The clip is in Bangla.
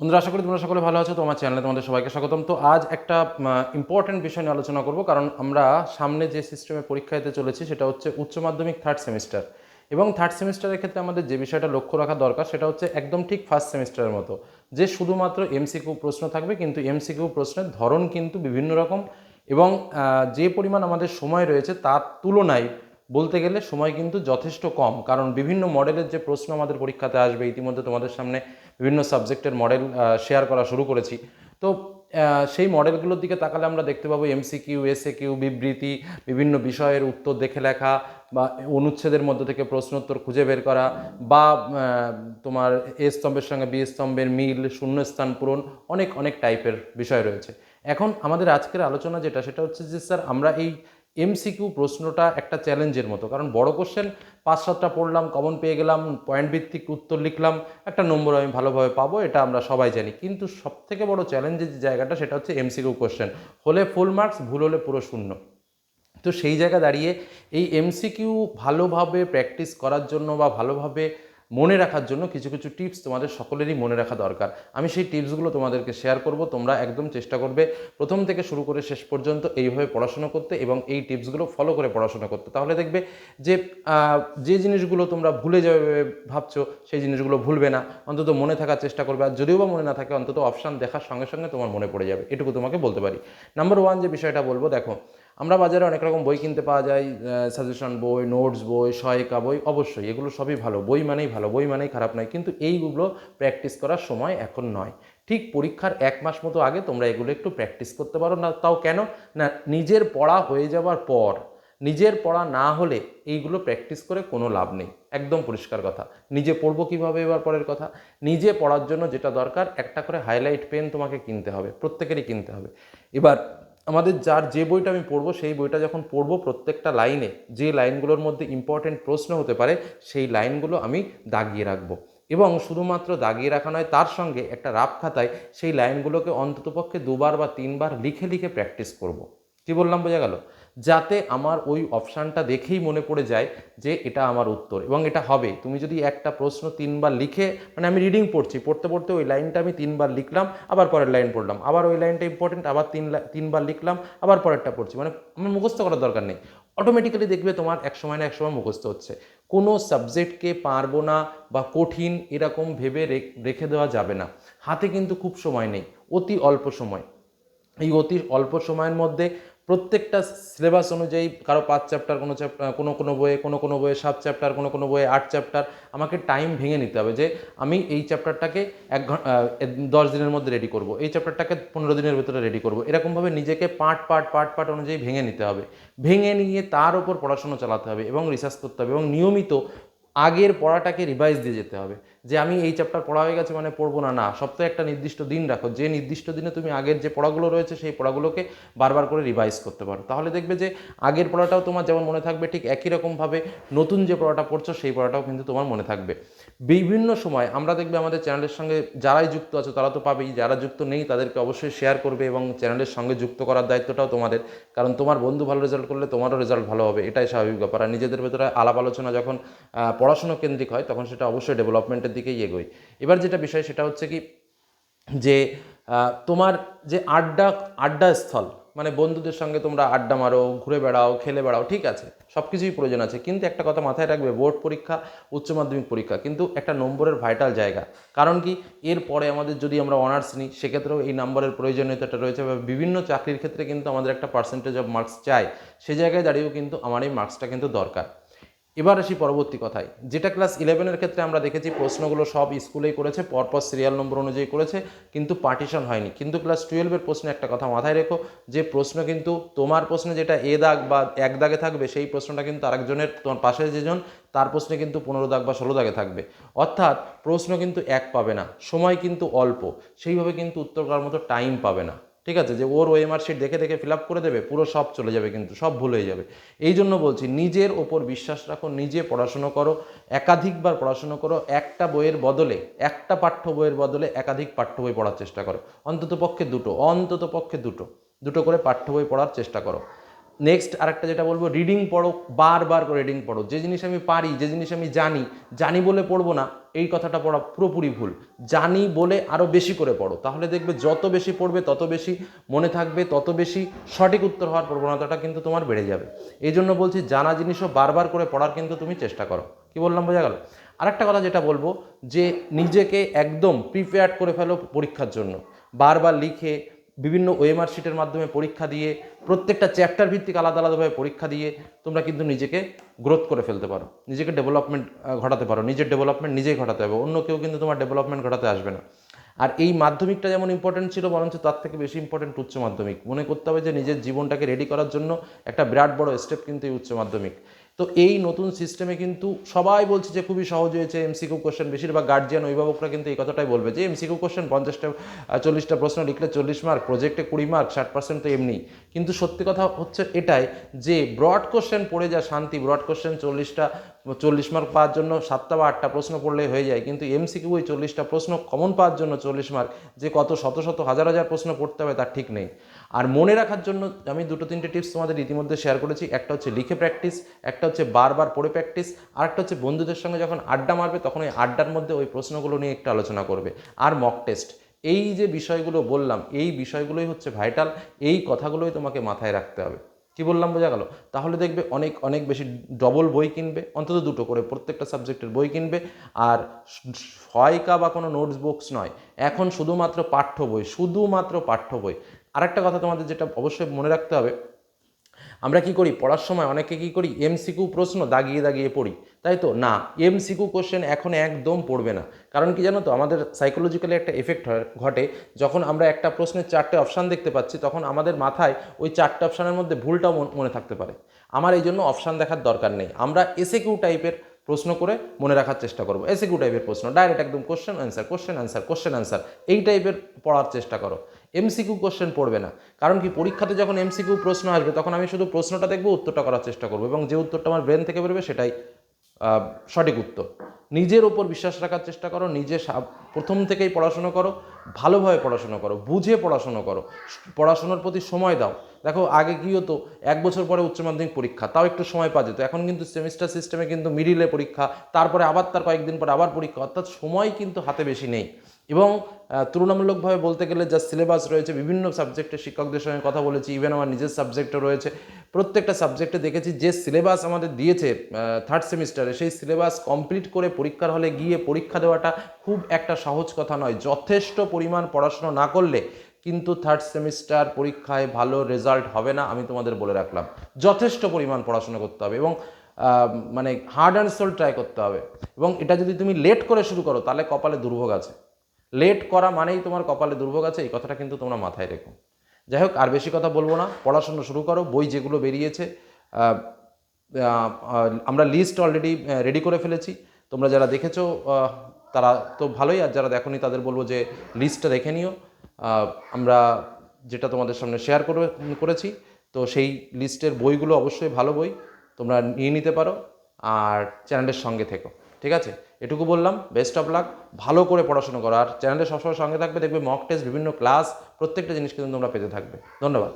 বন্ধুরা, আশা করি তোমরা সকলে ভালো আছো তোমার চ্যানেলে তোমাদের সবাইকে স্বাগতম। তো আজ একটা ইম্পর্টেন্ট বিষয় নিয়ে আলোচনা করব, কারণ আমরা সামনে যে সিস্টেমে পরীক্ষা দিতে চলেছি, সেটা হচ্ছে উচ্চ মাধ্যমিক থার্ড সেমিস্টার এবং থার্ড সেমিস্টারের ক্ষেত্রে আমাদের যে বিষয়টা লক্ষ্য রাখা দরকার, সেটা হচ্ছে একদম ঠিক ফার্স্ট সেমিস্টারের মতো, যে শুধুমাত্র এমসিকিউ প্রশ্ন থাকবে, কিন্তু এমসিকিউ প্রশ্নের ধরন কিন্তু বিভিন্ন রকম এবং যে পরিমাণ আমাদের সময় রয়েছে তার তুলনায় বলতে গেলে সময় কিন্তু যথেষ্ট কম। কারণ বিভিন্ন মডেলের যে প্রশ্ন আমাদের পরীক্ষাতে আসবে, ইতিমধ্যে তোমাদের সামনে বিভিন্ন সাবজেক্টের মডেল শেয়ার করা শুরু করেছি। তো সেই মডেলগুলোর দিকে তাকালে আমরা দেখতে পাবো এমসিকিউ এসএ কিউ বিবৃতি, বিভিন্ন বিষয়ের উত্তর দেখে লেখা বা অনুচ্ছেদের মধ্যে থেকে প্রশ্নোত্তর খুঁজে বের করা বা তোমার এ স্তম্ভের সঙ্গে বি স্তম্ভের মিল, শূন্যস্থান পূরণ, অনেক অনেক টাইপের বিষয় রয়েছে। এখন আমাদের আজকের আলোচনা যেটা, সেটা হচ্ছে যে, স্যার, আমরা এই এমসিকিউ প্রশ্নটা একটা চ্যালেঞ্জের মতো। কারণ বড় কোশ্চেন পাঁচ সাতটা পড়লাম কমন পেয়ে গেলাম পয়েন্ট ভিত্তিক উত্তর লিখলাম, একটা নম্বর আমি ভালোভাবে পাবো, এটা আমরা সবাই জানি। কিন্তু সবথেকে বড় চ্যালেঞ্জের যে জায়গাটা, সেটা হচ্ছে এমসিকিউ কোশ্চেন হলে ফুল মার্কস ভুল হলে পুরো শূন্য। তো সেই জায়গা দাঁড়িয়ে এই এমসিকিউ ভালোভাবে প্র্যাকটিস করার জন্য বা ভালোভাবে মনে রাখার জন্য কিছু কিছু টিপস তোমাদের সকলেরই মনে রাখা দরকার। আমি সেই টিপসগুলো তোমাদেরকে শেয়ার করব, তোমরা একদম চেষ্টা করবে প্রথম থেকে শুরু করে শেষ পর্যন্ত এইভাবে পড়াশোনা করতে এবং এই টিপসগুলো ফলো করে পড়াশোনা করতে। তাহলে দেখবে যে যে জিনিসগুলো তোমরা ভুলে যাবে ভাবছ, সেই জিনিসগুলো ভুলবে না। অন্তত মনে থাকার চেষ্টা করবে। আর যদিও বা মনে না থাকে, অন্তত অপশান দেখার সঙ্গে সঙ্গে তোমার মনে পড়ে যাবে। এটুকু তোমাকে বলতে পারি। নাম্বার ওয়ান যে বিষয়টা বলব, দেখো আমরা বাজারে অনেক রকম বই কিনতে পাওয়া যায় সাজেশন বই নোটস বই, সহায়িকা বই, অবশ্যই এগুলো সবই ভালো। বই মানেই ভালো, বই মানেই খারাপ নয়, কিন্তু এইগুলো প্র্যাকটিস করার সময় এখন নয়। ঠিক পরীক্ষার এক মাস মতো আগে তোমরা এগুলো একটু প্র্যাকটিস করতে পারো, না তাও কেন? না, নিজের পড়া হয়ে যাওয়ার পর, নিজের পড়া না হলে এইগুলো প্র্যাকটিস করে কোনো লাভ নেই। একদম পরিষ্কার কথা। নিজে পড়ব কীভাবে এবার পরের কথা? নিজে পড়ার জন্য যেটা দরকার, একটা করে হাইলাইট পেন তোমাকে কিনতে হবে, প্রত্যেকেরই কিনতে হবে। এবার আমাদের যার যে বইটা আমি পড়ব, সেই বইটা যখন পড়ব প্রত্যেকটা লাইনে, যে লাইনগুলোর মধ্যে ইম্পর্টেন্ট প্রশ্ন হতে পারে, সেই লাইনগুলো আমি দাগিয়ে রাখব এবং শুধুমাত্র দাগিয়ে রাখা নয়, তার সঙ্গে একটা রাফ খাতায় সেই লাইনগুলোকে অন্ততপক্ষে দুবার বা তিনবার লিখে লিখে প্র্যাকটিস করব। কি বললাম, বোঝা গেল যাতে আমার ওই অপশানটা দেখেই মনে পড়ে যায় যে এটা আমার উত্তর। এবং এটা হবে। তুমি যদি একটা প্রশ্ন তিনবার লিখে মানে আমি রিডিং পড়ছি, পড়তে পড়তে ওই লাইনটা আমি তিনবার লিখলাম, আবার পরের লাইন পড়লাম, আবার ওই লাইনটা ইম্পর্টেন্ট আবার তিন তিনবার লিখলাম, আবার পরেরটা পড়ছি। মানে আমার মুখস্থ করার দরকার নেই। অটোমেটিক্যালি দেখবে তোমার এক সময় না এক সময় মুখস্থ হচ্ছে। কোনো সাবজেক্টকে পারব না বা কঠিন এরকম ভেবে রেখে দেওয়া যাবে না। হাতে কিন্তু খুব সময় নেই। অতি অল্প সময়। এই অতি অল্প সময়ের মধ্যে প্রত্যেকটা সিলেবাস অনুযায়ী কারও পাঁচ চ্যাপ্টার কোনো চ্যাপ্টার কোনো কোনো বইয়ে, কোনো কোনো বইয়ে সাত চ্যাপ্টার কোনো কোনো বইয়ে আট চ্যাপ্টার আমাকে টাইম ভেঙে নিতে হবে যে আমি এই চ্যাপ্টারটাকে এক দশ দিনের মধ্যে রেডি করব। এই চ্যাপ্টারটাকে পনেরো দিনের ভেতরে রেডি করব। এরকমভাবে নিজেকে পার্ট পার্ট পার্ট পার্ট অনুযায়ী ভেঙে নিতে হবে। ভেঙে নিয়ে তার ওপর পড়াশোনা চালাতে হবে এবং রিসার্চ করতে হবে এবং নিয়মিত আগের পড়াটাকে রিভাইজ দিয়ে যেতে হবে। যে আমি এই চ্যাপ্টার পড়া হয়ে গেছে মানে পড়ব না না, সপ্তাহে একটা নির্দিষ্ট দিন রাখো। যে নির্দিষ্ট দিনে তুমি আগের যে পড়াগুলো রয়েছে, সেই পড়াগুলোকে বারবার করে রিভাইজ করতে পারো। তাহলে দেখবে যে আগের পড়াটাও তোমার যেমন মনে থাকবে, ঠিক একই রকমভাবে নতুন যে পড়াটা পড়ছো, সেই পড়াটাও কিন্তু তোমার মনে থাকবে। বিভিন্ন সময় আমরা দেখবে আমাদের চ্যানেলের সঙ্গে যারাই যুক্ত আছো তারা তো পাবেই, যারা যুক্ত নেই তাদেরকে অবশ্যই শেয়ার করবে এবং চ্যানেলের সঙ্গে যুক্ত করার দায়িত্বটাও তোমাদের। কারণ তোমার বন্ধু ভালো রেজাল্ট করলে তোমারও রেজাল্ট ভালো হবে, এটাই স্বাভাবিক ব্যাপার। আর নিজেদের ভেতরে আলাপ আলোচনা যখন পড়াশুনো কেন্দ্রিক হয় তখন সেটা অবশ্যই ডেভেলপমেন্টের দিকেই এগোয়। এবার যেটা বিষয় সেটা হচ্ছে কি, যে তোমার যে আড্ডা আড্ডা স্থল মানে বন্ধুদের সঙ্গে তোমরা আড্ডা মারো, ঘুরে বেড়াও, খেলে বেড়াও, ঠিক আছে সব কিছুই প্রয়োজন আছে। কিন্তু একটা কথা মাথায় রাখবে, বোর্ড পরীক্ষা, উচ্চ মাধ্যমিক পরীক্ষা, কিন্তু একটা নম্বরের ভাইটাল জায়গা। কারণ কি, এর পরে আমাদের যদি আমরা অনার্স নিই, সেক্ষেত্রেও এই নম্বরের প্রয়োজনীয়তাটা রয়েছে বা বিভিন্ন চাকরির ক্ষেত্রে কিন্তু আমাদের একটা পার্সেন্টেজ অফ মার্কস চাই। সে জায়গায় দাঁড়িয়েও কিন্তু আমার এই মার্কসটা কিন্তু দরকার। এবার আসি পরবর্তী কথায়। যেটা ক্লাস ইলেভেনের ক্ষেত্রে আমরা দেখেছি, প্রশ্নগুলো সব স্কুলেই করেছে, পরপর সিরিয়াল নম্বর অনুযায়ী করেছে, কিন্তু পার্টিশন হয়নি। কিন্তু ক্লাস টুয়েলভের প্রশ্নে একটা কথা মাথায় রেখো, যে প্রশ্ন কিন্তু তোমার প্রশ্নে যেটা এ দাগ বা এক দাগে থাকবে, সেই প্রশ্নটা কিন্তু আরেকজনের, তোমার পাশে যেজন তার প্রশ্নে কিন্তু পনেরো দাগ বা ষোলো দাগে থাকবে। অর্থাৎ প্রশ্ন কিন্তু এক পাবে না, সময় কিন্তু অল্প, সেইভাবে কিন্তু উত্তর করার মতো টাইম পাবে না। ঠিক আছে? যে ওর ওএমআর শিট দেখে দেখে ফিল করে দেবে, পুরো সব চলে যাবে কিন্তু, সব ভুল হয়ে যাবে। এই জন্য বলছি, নিজের ওপর বিশ্বাস রাখো, নিজে পড়াশুনো করো, একাধিকবার পড়াশুনো করো, একটা বইয়ের বদলে, একটা পাঠ্য বইয়ের বদলে একাধিক পাঠ্য বই পড়ার চেষ্টা করো। অন্তত পক্ষে দুটো অন্তত পক্ষে দুটো দুটো করে পাঠ্য বই পড়ার চেষ্টা করো। নেক্সট আরেকটা যেটা বলব রিডিং পড়ো, বারবার করে রিডিং পড়ো। যে জিনিস আমি পারি, যে জিনিস আমি জানি জানি বলে পড়ব না, এই কথাটা পড়া পুরোপুরি ভুল। জানি বলে আরও বেশি করে পড়ো। তাহলে দেখবে যত বেশি পড়বে, তত বেশি মনে থাকবে, তত বেশি সঠিক উত্তর হওয়ার প্রবণতাটা কিন্তু তোমার বেড়ে যাবে। এই জন্য বলছি, জানা জিনিসও বারবার করে পড়ার কিন্তু তুমি চেষ্টা করো। কি বললাম, বোঝা গেল? আরেকটা কথা যেটা বলব, যে নিজেকে একদম প্রিপেয়ার্ড করে ফেলো পরীক্ষার জন্য। বারবার লিখে বিভিন্ন ওয়েমার শিটের মাধ্যমে পরীক্ষা দিয়ে, প্রত্যেকটা চ্যাপ্টার ভিত্তিক আলাদা আলাদাভাবে পরীক্ষা দিয়ে তোমরা কিন্তু নিজেকে গ্রোথ করে ফেলতে পারো। নিজেকে ডেভেলপমেন্ট ঘটাতে পারো। নিজের ডেভেলপমেন্ট নিজেই ঘটাতে হবে। অন্য কেউ কিন্তু তোমার ডেভেলপমেন্ট ঘটাতে আসবে না। আর এই মাধ্যমিকটা যেমন ইম্পর্টেন্ট ছিল, বরঞ্চ তার থেকে বেশি ইম্পর্টেন্ট উচ্চ মাধ্যমিক। মনে করতে হবে যে নিজের জীবনটাকে রেডি করার জন্য একটা বিরাট বড় স্টেপ কিন্তু এই উচ্চ মাধ্যমিক। তো এই নতুন সিস্টেমে কিন্তু সবাই বলছে যে খুবই সহজ হয়েছে এমসিকিউ কোশ্চেন বেশিরভাগ গার্জিয়ান অভিভাবকরা কিন্তু এই কথাটাই বলবে যে এমসিকিউ কোশ্চেন পঞ্চাশটা চল্লিশটা প্রশ্ন লিখলে চল্লিশ মার্ক প্রজেক্টে কুড়ি মার্ক ষাট পার্সেন্ট তো এমনি। কিন্তু সত্যি কথা হচ্ছে এটাই যে ব্রড কোশ্চেন পড়ে যা শান্তি ব্রড কোশ্চেন চল্লিশটা, চল্লিশ মার্ক পাওয়ার জন্য সাতটা বা আটটা প্রশ্ন পড়লেই হয়ে যায়। কিন্তু এমসিকিউ ওই চল্লিশটা প্রশ্ন কমন পাওয়ার জন্য চল্লিশ মার্ক যে কত শত শত, হাজার হাজার প্রশ্ন পড়তে হবে তার ঠিক নেই। আর মনে রাখার জন্য আমি দুটো, তিনটে টিপস তোমাদের ইতিমধ্যে শেয়ার করেছি। একটা হচ্ছে লিখে প্র্যাকটিস একটা হচ্ছে বারবার পড়ে প্র্যাকটিস আর একটা হচ্ছে বন্ধুদের সঙ্গে যখন আড্ডা মারবে তখন ওই আড্ডার মধ্যে ওই প্রশ্নগুলো নিয়ে একটু আলোচনা করবে। আর মক টেস্ট এই যে বিষয়গুলো বললাম, এই বিষয়গুলোই হচ্ছে ভাইটাল এই কথাগুলোই তোমাকে মাথায় রাখতে হবে। কি বললাম, বোঝা গেল? তাহলে দেখবে অনেক অনেক বেশি ডবল বই কিনবে, অন্তত দুটো করে, প্রত্যেকটা সাবজেক্টের বই কিনবে। আর সহায়িকা বা কোনো নোটস বুকস নয়, এখন শুধুমাত্র পাঠ্য বই, শুধুমাত্র পাঠ্য বই। আরেকটা কথা তোমাদের যেটা অবশ্যই মনে রাখতে হবে, আমরা কি করি? পড়ার সময় অনেকে কি করি? এমসিকিউ প্রশ্ন দাগিয়ে দাগিয়ে পড়ি, তাই তো? না এমসিকিউ কোশ্চেন এখন একদম পড়বে না। কারণ কি জানো তো? আমাদের সাইকোলজিক্যালি একটা এফেক্ট ঘটে। যখন আমরা একটা প্রশ্নের চারটে অপশান দেখতে পাচ্ছি, তখন আমাদের মাথায় ওই চারটে অপশানের মধ্যে ভুলটাও মন- থাকতে পারে। আমার এই জন্য অপশান দেখার দরকার নেই। আমরা এসে কিউ টাইপের প্রশ্ন করে মনে রাখার চেষ্টা করব। এসে কিউ টাইপের প্রশ্ন ডাইরেক্ট একদম question answer question answer question answer এই টাইপের পড়ার চেষ্টা করো। এমসিকিউ কোশ্চেন পড়বে না। কারণ কি, পরীক্ষাতে যখন এমসিকিউ প্রশ্ন আসবে, তখন আমি শুধু প্রশ্নটা দেখব, উত্তরটা করার চেষ্টা করব এবং যে উত্তরটা আমার ব্রেন থেকে বেরোবে সেটাই সঠিক উত্তর। নিজের ওপর বিশ্বাস রাখার চেষ্টা করো, নিজে প্রথম থেকেই পড়াশুনো করো, ভালোভাবে পড়াশুনো করো, বুঝে পড়াশুনো করো, পড়াশোনার প্রতি সময় দাও। দেখো, আগে কি হতো, এক বছর পরে উচ্চ মাধ্যমিক পরীক্ষা, তাও একটু সময় পাওয়া যেত। এখন কিন্তু সেমিস্টার সিস্টেমে কিন্তু মিডিলে পরীক্ষা, তারপরে আবার তার কয়েকদিন পরে আবার পরীক্ষা, অর্থাৎ সময় কিন্তু হাতে বেশি নেই। এবং তুলনামূলকভাবে বলতে গেলে যা সিলেবাস রয়েছে, বিভিন্ন সাবজেক্টের শিক্ষকদের সঙ্গে কথা বলেছি ইভেন আমার নিজের সাবজেক্টও রয়েছে। প্রত্যেকটা সাবজেক্টে দেখেছি, যে সিলেবাস আমাদের দিয়েছে থার্ড সেমিস্টারে সেই সিলেবাস কমপ্লিট করে পরীক্ষার হলে গিয়ে পরীক্ষা দেওয়াটা খুব একটা সহজ কথা নয়। যথেষ্ট পরিমাণ পড়াশোনা না করলে কিন্তু থার্ড সেমিস্টার পরীক্ষায় ভালো রেজাল্ট হবে না, আমি তোমাদের বলে রাখলাম। যথেষ্ট পরিমাণ পড়াশোনা করতে হবে এবং মানে হার্ড অ্যান্ড সোল ট্রাই করতে হবে। এবং এটা যদি তুমি লেট করে শুরু করো, তাহলে কপালে দুর্ভোগ আছে। লেট করা মানেই তোমার কপালে দুর্ভোগ আছে, এই কথাটা কিন্তু তোমরা মাথায় রেখো। যাই হোক আর বেশি কথা বলব না, পড়াশোনা শুরু করো, বই যেগুলো বেরিয়েছে আমরা লিস্ট অলরেডি রেডি করে ফেলেছি। তোমরা যারা দেখেছ তারা তো ভালোই, আর যারা দেখোনি তাদের বলব যে লিস্টটা দেখে নিও। আমরা যেটা তোমাদের সামনে শেয়ার করে, করেছি, তো সেই লিস্টের বইগুলো অবশ্যই ভালো বই, তোমরা নিয়ে নিতে পারো, আর চ্যানেলের সঙ্গে থেকো, ঠিক আছে? এটুকু বললাম বেস্ট অফ লাক ভালো করে পড়াশোনা করো। আর চ্যানেলে সবসময় সঙ্গে থাকবে, দেখবে মক টেস্ট বিভিন্ন ক্লাস প্রত্যেকটা জিনিস কিন্তু তোমরা পেতে থাকবে। ধন্যবাদ।